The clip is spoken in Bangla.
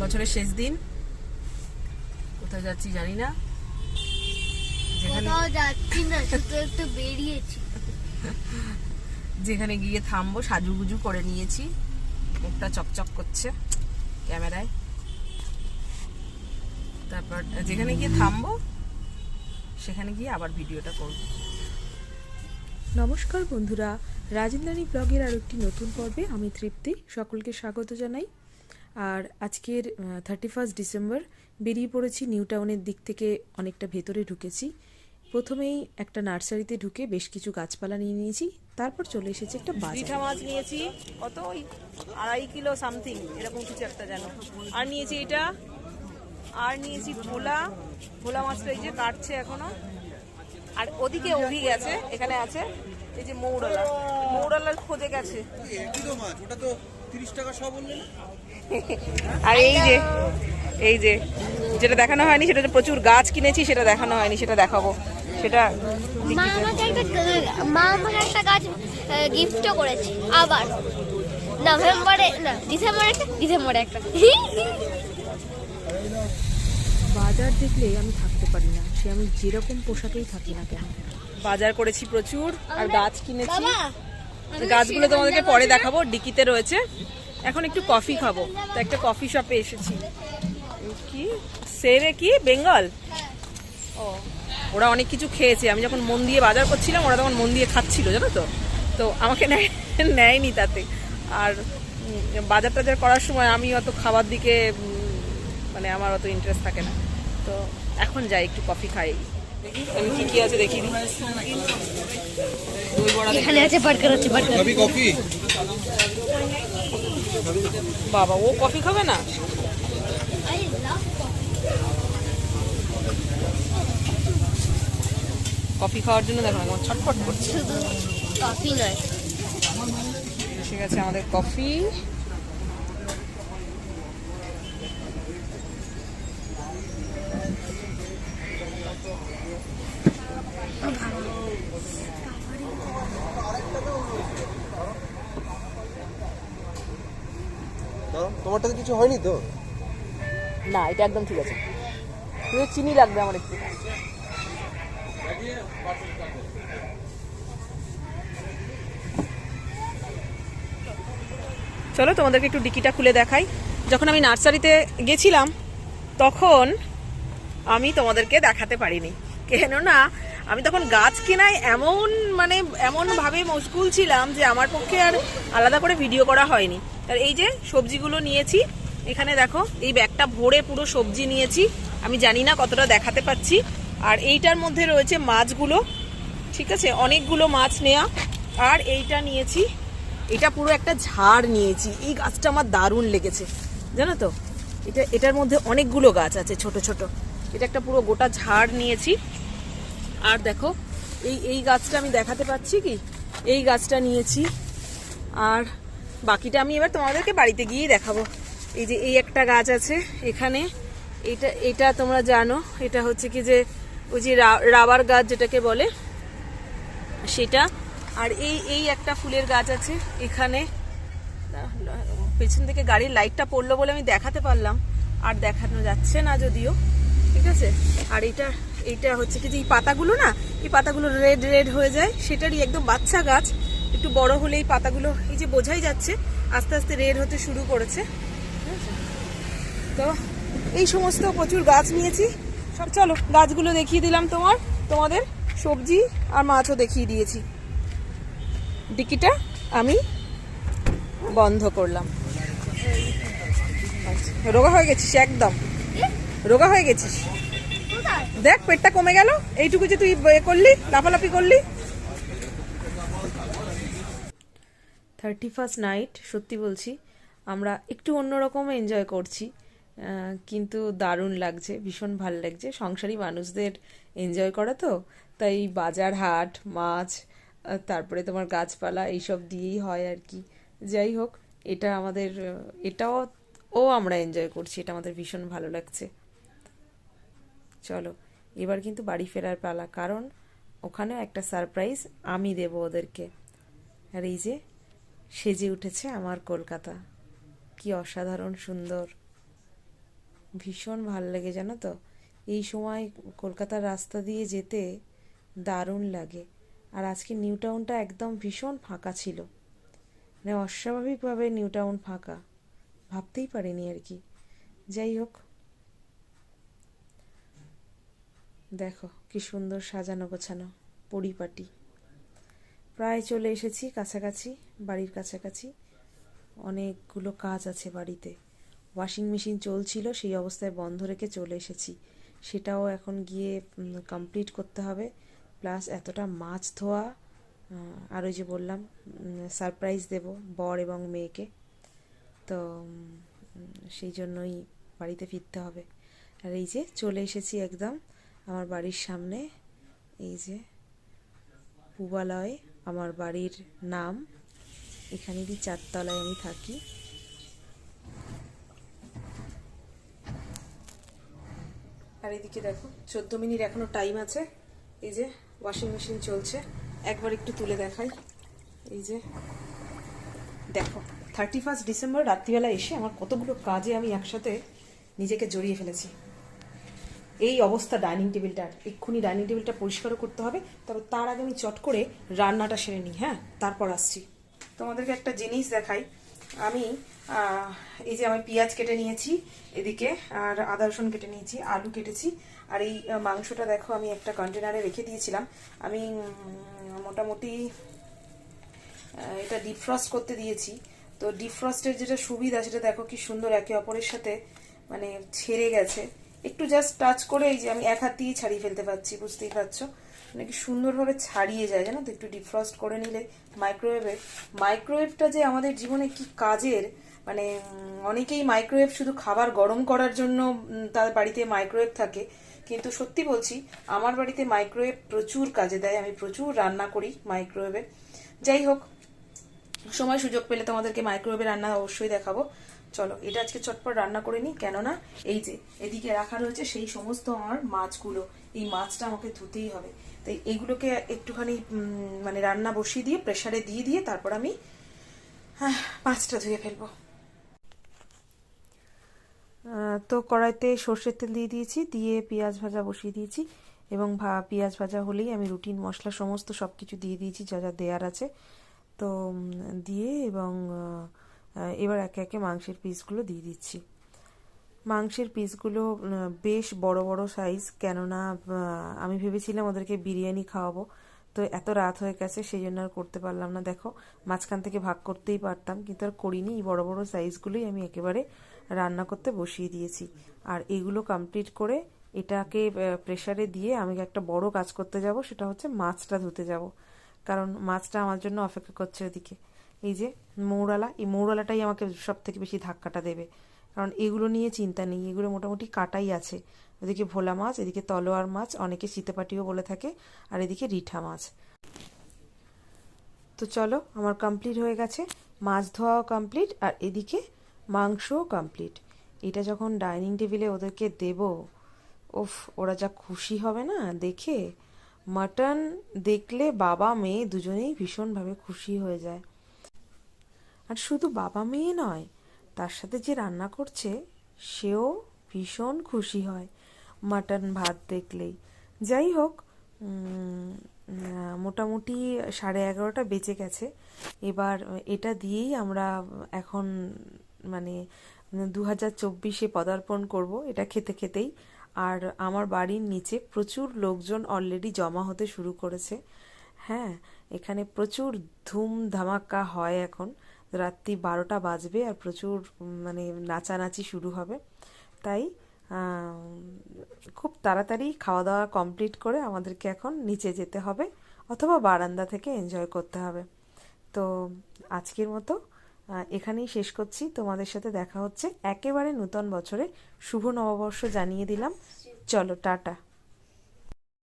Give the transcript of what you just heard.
বছরের শেষ দিন। কোথায় যাচ্ছি জানি না। যেখানে যাচ্ছি না শুধু একটু বেরিয়েছি। যেখানে গিয়ে থামবো সাজুগুজু করে নিয়েছি। মুখটা চকচক করছে ক্যামেরায়। তারপর যেখানে গিয়ে থামবো সেখানে গিয়ে আবার ভিডিওটা করব। নমস্কার বন্ধুরা রাজেন্দ্রানী ব্লগের আর একটি নতুন পর্বে আমি তৃপ্তি। সকলকে স্বাগত জানাই। আর আজকের থার্টি ফার্স্ট ডিসেম্বর বেরিয়ে পড়েছি নিউ টাউনের দিক থেকে অনেকটা ভেতরে ঢুকেছি। প্রথমেই একটা নার্সারিতে ঢুকে বেশ কিছু গাছপালা নিয়ে নিয়েছি তারপর চলে এসেছে একটা বাজার। মাছ নিয়েছি কত ওই আড়াই কিলো সামথিং এরকম কিছু একটা যেন। আর নিয়েছি এটা আর নিয়েছি ভোলা ভোলা মাছটা এই যে কাটছে এখনও। আর ওদিকে অভি গেছে এখানে আছে এই যে মৌরালা। মৌরালার খোঁজে গেছে। ওটা তো তিরিশ টাকা সব বললেন আর এই যে এই যে যেটা দেখানো হয়নি সেটা যে প্রচুর গাছ কিনেছি সেটা দেখানো হয়নি সেটা দেখাবো। সেটা মা আমাকে একটা মা আমাকে একটা গাছ গিফটও করেছে আবার। নভেম্বরে না ডিসেম্বরে একটা ডিসেম্বরে একটা। বাজার দেখলে আমি থাকতে পারি না সে আমি যেরকম পোশাকেই থাকি না কেন। বাজার করেছি প্রচুর আর গাছ কিনেছি। গাছগুলো তোমাদেরকে পরে দেখাবো ডিকিতে রয়েছে। এখন একটু কফি খাব। তো একটা কফি শপে এসেছি। কি? সেরে কি? বেঙ্গল? ও ওরা অনেক কিছু খেয়েছে। আমি যখন মন দিয়ে বাজার করছিলাম ওরা তখন মন দিয়ে খাচ্ছিল জানো তো? তো আমাকে নেয়- নেয়নি তাতে। আর বাজার টাজার করার সময় আমি অত খাবার দিকে মানে আমার অত ইন্টারেস্ট থাকে না। তো এখন যাই একটু কফি খাই। দেখি আমি কি কি আছে দেখি। এখানে আছে বার্গার আছে বার্গার কফি? বাবা ও কফি খাবে না? কফি খাওয়ার জন্য দেখো আমার ছটফট করছে। কফি নয়। এসে গেছে আমাদের কফি। তোমারটাতে কিছু হয়নি তো? না, এটা একদম ঠিক আছে। কিন্তু চিনি লাগবে আমার একটু। চলো, তোমাদেরকে একটু ডিকিটা খুলে দেখাই। যখন আমি নার্সারিতে গেছিলাম, তখন আমি তোমাদেরকে দেখাতে পারিনি। কেননা আমি তখন গাছ কেনায় এমন মানে এমন ভাবে মশগুল ছিলাম যে আমার পক্ষে আর আলাদা করে ভিডিও করা হয়নি। আর এই যে সবজিগুলো নিয়েছি, এখানে দেখো, এই ব্যাগটা ভরে পুরো সবজি নিয়েছি। আমি জানি না কতটা দেখাতে পাচ্ছি। আর এইটার মধ্যে রয়েছে মাছগুলো, ঠিক আছে? অনেকগুলো মাছ নেয়া। আর এইটা নিয়েছি, এটা পুরো একটা ঝাড় নিয়েছি। এই গাছটা আমার দারুণ লেগেছে, জানো তো? এটা, এটার মধ্যে অনেকগুলো গাছ আছে, ছোট ছোট। এটা একটা পুরো গোটা ঝাড় নিয়েছি। আর দেখো, এই এই গাছটা আমি দেখাতে পাচ্ছি কি? এই গাছটা নিয়েছি। আর বাকিটা আমি এবার তোমাদেরকে বাড়িতে গিয়েই দেখাবো। এই যে এই একটা গাছ আছে এখানে। এটা এটা তোমরা জানো, এটা হচ্ছে কি যে ওই যে রাবার গাছ যেটাকে বলে, সেটা। আর এই এই একটা ফুলের গাছ আছে এখানে। পেছন থেকে গাড়ির লাইটটা পড়ল বলে আমি দেখাতে পারলাম। আর দেখানো যাচ্ছে না যদিও, ঠিক আছে? আর এটা এইটা হচ্ছে কি যে এই পাতাগুলো না এই পাতাগুলো রেড রেড হয়ে যায়। সেটারই একদম বাচ্চা গাছ। একটু বড় হলে এই পাতাগুলো এই যে বোঝাই যাচ্ছে আস্তে আস্তে রেড হতে শুরু করেছে। তো এই সমস্ত প্রচুর গাছ নিয়েছি। সব চলো গাছগুলো দেখিয়ে দিলাম তোমার। তোমাদের সবজি আর মাছও দেখিয়ে দিয়েছি। ডিকিটা আমি বন্ধ করলাম। আচ্ছা, রোগা হয়ে গেছিস? একদম। রোগা হয়ে গেছিস? দেখ, পেটটা কমে গেল। এইটুকু যে তুই করলি, লাফালাফি করলি। থার্টি ফার্স্ট নাইট সত্যি বলছি, আমরা একটু অন্যরকম এনজয় করছি কিন্তু দারুণ লাগছে, ভীষণ ভালো লাগছে। সংসারী মানুষদের এনজয় করা তো, তাই বাজার হাট, মাছ তারপরে তোমার গাছপালা, এইসব দিয়েই হয় আর কি। যাই হোক, এটা আমাদের, এটাও, ও আমরা এনজয় করছি, এটা আমাদের ভীষণ ভালো লাগছে। চলো, এবার কিন্তু বাড়ি ফেরার পালা। কারণ ওখানেও একটা সারপ্রাইজ আমি দেব ওদেরকে। আর এই যে, সেজে উঠেছে আমার কলকাতা। কি অসাধারণ সুন্দর। ভীষণ ভালো লাগে, জানো তো? এই সময় কলকাতার রাস্তা দিয়ে যেতে দারুণ লাগে। আর আজকে নিউ টাউনটা একদম ভীষণ ফাঁকা ছিল। মানে অস্বাভাবিকভাবে নিউ টাউন ফাঁকা। ভাবতেই পারিনি আর কি। যাই হোক দেখো, কি সুন্দর সাজানো গোছানো, পরিপাটি। প্রায় চলে এসেছি কাছাকাছি, বাড়ির কাছাকাছি। অনেকগুলো কাজ আছে বাড়িতে। ওয়াশিং মেশিন চলছিল, সেই অবস্থায় বন্ধ রেখে চলে এসেছি। সেটাও এখন গিয়ে কমপ্লিট করতে হবে। প্লাস এতটা মাছ ধোয়া আর ওই যে বললাম সারপ্রাইজ দেব বর এবং মেয়েকে। তো সেই জন্যই বাড়িতে ফিরতে হবে। আর এই যে চলে এসেছি একদম আমার বাড়ির সামনে, এই যে পূবালয়, আমার বাড়ির নাম। এখানে এখানেরই চারতলায় আমি থাকি। আর এদিকে দেখো, চোদ্দ মিনিট এখনও টাইম আছে। এই যে ওয়াশিং মেশিন চলছে। একবার একটু তুলে দেখাই। এই যে দেখো থার্টি ফার্স্ট ডিসেম্বর রাত্রিবেলা এসে আমার কতগুলো কাজে আমি একসাথে নিজেকে জড়িয়ে ফেলেছি। এই অবস্থা ডাইনিং টেবিলটার এক্ষুনি ডাইনিং টেবিলটা পরিষ্কারও করতে হবে। তবে তার আগে আমি চট করে রান্নাটা সেরে নিই হ্যাঁ? তারপর আসছি। তোমাদেরকে একটা জিনিস দেখাই। আমি এই যে আমি পেঁয়াজ কেটে নিয়েছি এদিকে, আর আদা রসুন কেটে নিয়েছি, আলু কেটেছি। আর এই মাংসটা দেখো, আমি একটা কন্টেনারে রেখে দিয়েছিলাম। আমি মোটামুটি এটা ডিফ্রস্ট করতে দিয়েছি। তো ডিফ্রস্টের যেটা সুবিধা, সেটা দেখো কি সুন্দর একে অপরের সাথে মানে ছেড়ে গেছে। একটু জাস্ট টাচ করে এই যে আমি এক হাত দিয়ে ছাড়িয়ে ফেলতে পারছি, বুঝতেই পারছ? মানে কি সুন্দরভাবে ছাড়িয়ে যায়, জানো তো? একটু ডিফ্রস্ট করে নিলে মাইক্রোওয়েভে মাইক্রোওয়েভটা যে আমাদের জীবনে কি কাজের? মানে অনেকেই মাইক্রোওয়েভ শুধু খাবার গরম করার জন্য তার বাড়িতে মাইক্রোওয়েভ থাকে। কিন্তু সত্যি বলছি, আমার বাড়িতে মাইক্রোওয়েভ প্রচুর কাজে দেয়। আমি প্রচুর রান্না করি মাইক্রোওয়েভে যাই হোক, সময় সুযোগ পেলে তোমাদেরকে মাইক্রোওয়েভে রান্না অবশ্যই দেখাবো। চলো এটা আজকে চটপট রান্না করে নিই কেননা এই যে এদিকে রাখা রয়েছে সেই সমস্ত আমার মাছগুলো। এই মাছটা আমাকে ধুতেই হবে। তাই এইগুলোকে একটুখানি মানে রান্না বসিয়ে দিয়ে প্রেশারে দিয়ে দিয়ে তারপর আমি হ্যাঁ, মাছটা ধুয়ে ফেলব। তো কড়াইতে সর্ষের তেল দিয়ে দিয়েছি দিয়ে পেঁয়াজ ভাজা বসিয়ে দিয়েছি এবং ভা পেঁয়াজ ভাজা হলেই আমি রুটিন মশলা সমস্ত সব কিছু দিয়ে দিয়েছি যা যা দেওয়ার আছে। তো দিয়ে এবং এবার একে একে মাংসের পিসগুলো দিয়ে দিচ্ছি। মাংসের পিসগুলো বেশ বড় বড় সাইজ কেননা আমি ভেবেছিলাম ওদেরকে বিরিয়ানি খাওয়াবো। তো এত রাত হয়ে গেছে, সেই জন্য আর করতে পারলাম না। দেখো, মাঝখান থেকে ভাগ করতেই পারতাম, কিন্তু আর করিনি। এই বড় বড় সাইজগুলোই আমি একেবারে রান্না করতে বসিয়ে দিয়েছি। আর এগুলো কমপ্লিট করে এটাকে প্রেশারে দিয়ে আমি একটা বড় কাজ করতে যাব, সেটা হচ্ছে মাছটা ধুতে যাব। কারণ মাছটা আমার জন্য অপেক্ষা করছে ওদিকে। এই যে মৌরালা, এই মৌরালাটাই আমাকে সব থেকে বেশি ধাক্কাটা দেবে। কারণ এগুলো নিয়ে চিন্তা নেই, এগুলো মোটামুটি কাটাই আছে। ওদিকে ভোলা মাছ, এদিকে তলোয়ার মাছ, অনেকে শীতেপাটিও বলে থাকে, আর এদিকে রিঠা মাছ। তো চলো, আমার কমপ্লিট হয়ে গেছে। মাছ ধোয়াও কমপ্লিট আর এদিকে মাংসও কমপ্লিট এটা যখন ডাইনিং টেবিলে ওদেরকে দেব ওফ ওরা যা খুশি হবে না দেখে? মাটন দেখলে বাবা মেয়ে দুজনেই ভীষণভাবে খুশি হয়ে যায়। আর শুধু বাবা মেয়ে নয়, তার সাথে যে রান্না করছে, সেও ভীষণ খুশি হয় মাটন ভাত দেখলেই। যাই হোক মোটামুটি সাড়ে এগারোটা বেজে গেছে। এবার এটা দিয়েই আমরা এখন মানে দু হাজার চব্বিশে পদার্পণ করব এটা খেতে খেতেই। আর আমার বাড়ির নিচে প্রচুর লোকজন অলরেডি জমা হতে শুরু করেছে। হ্যাঁ এখানে প্রচুর ধুম ধামাক্কা হয় এখন। রাত্রি বারোটা বাজবে আর প্রচুর মানে নাচানাচি শুরু হবে। তাই খুব তাড়াতাড়ি খাওয়া দাওয়া কমপ্লিট করে আমাদেরকে এখন নিচে যেতে হবে অথবা বারান্দা থেকে এনজয় করতে হবে। তো আজকের মতো এখানেই শেষ করছি। তোমাদের সাথে দেখা হচ্ছে একেবারে নূতন বছরে। শুভ নববর্ষ জানিয়ে দিলাম। চলো, টাটা।